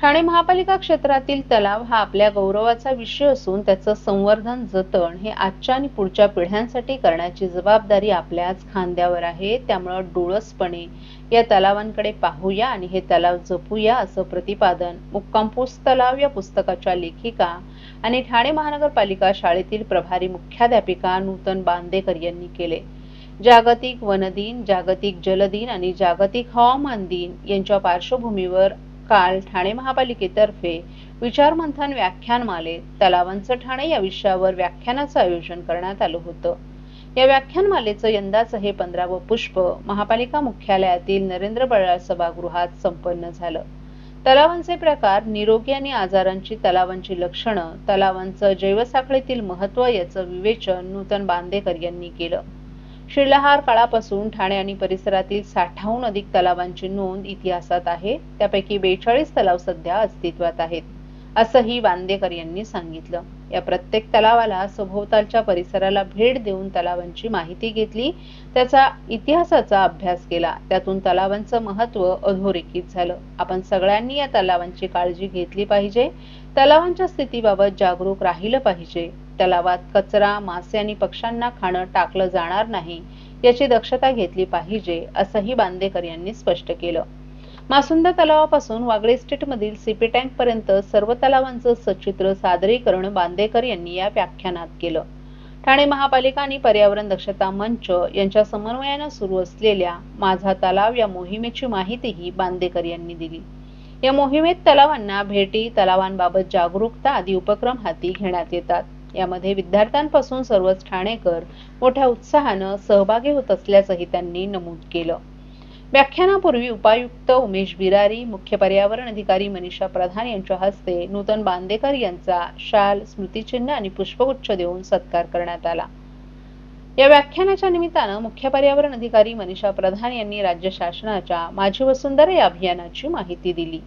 ठाणे महापालिका क्षेत्रातील तलाव हा आपल्या गौरवाचा विषय असून त्याचं संवर्धन जतन हे आजच्या आणि पुढच्या पिढ्यांसाठी करण्याची जबाबदारी आपल्याच खांद्यावर आहे. त्यामुळं डोळसपणे या तलावांकडे पाहूया आणि हे तलाव जपूया असं प्रतिपादन मुक्कामपूस तलाव या पुस्तकाच्या लेखिका आणि ठाणे महानगरपालिका शाळेतील प्रभारी मुख्याध्यापिका नूतन बांदेकर यांनी केले. जागतिक वनदिन जागतिक जलदिन आणि जागतिक हवामान दिन यांच्या पार्श्वभूमीवर काल ठाणे महापालिकेतर्फे विचारमंथन व्याख्यानमाले तलावांचं ठाणे या विषयावर व्याख्यानाचं आयोजन करण्यात आलं होतं. या व्याख्यानमालेचं यंदाचं हे पंधरावं पुष्प महापालिका मुख्यालयातील नरेंद्र बळाळ सभागृहात संपन्न झालं. तलावांचे प्रकार निरोगी आणि आजारांची तलावांची लक्षणं तलावांचं जैवसाखळीतील महत्त्व याचं विवेचन नूतन बांदेकर यांनी केलं. शिलाहार काळापासून ठाणे आणि परिसरातील साठाहून अधिक तलावांची नोंद इतिहासात आहे. त्यापैकी बेचाळीस तलाव सध्या अस्तित्वात आहेत असंही वांदेकर यांनी सांगितलं. या प्रत्येक तलावाला सभोवतालच्या परिसराला भेट देऊन तलावांची माहिती घेतली. त्याचा इतिहासाचा अभ्यास केला. त्यातून तलावांचं महत्त्व अधोरेखित झालं. आपण सगळ्यांनी या तलावांची काळजी घेतली पाहिजे. तलावांच्या स्थितीबाबत जागरूक राहिलं पाहिजे. तलावात कचरा मासे आणि पक्ष्यांना खाणं टाकलं जाणार नाही याची दक्षता घेतली पाहिजे असंही बांदेकर यांनी स्पष्ट केलं. मासुंदा तलावापासून वागळे स्टेटमधील सीपी टँक पर्यंत सर्व तलावांचं सचित्र सादरीकरण बांदेकर यांनी या व्याख्यानात केलं. ठाणे महापालिका आणि पर्यावरण दक्षता मंच यांच्या समन्वयानं सुरू असलेल्या माझा तलाव या मोहिमेची माहितीही बांदेकर यांनी दिली. या मोहिमेत तलावांना भेटी तलावांबाबत जागरूकता आदी उपक्रम हाती घेण्यात येतात. यामध्ये विद्यार्थ्यांपासून सर्वच ठाणेकर मोठ्या उत्साहानं सहभागी होत असल्याचंही त्यांनी नमूद केलं. व्याख्यानापूर्वी उपायुक्त उमेश बिरारी मुख्य पर्यावरण अधिकारी मनीषा प्रधान यांच्या हस्ते नूतन बांदेकर यांचा शाल स्मृतिचिन्ह आणि पुष्पगुच्छ देऊन सत्कार करण्यात आला. या व्याख्यानाच्या निमित्तानं मुख्य पर्यावरण अधिकारी मनीषा प्रधान यांनी राज्य शासनाच्या माझी वसुंधरा या अभियानाची माहिती दिली.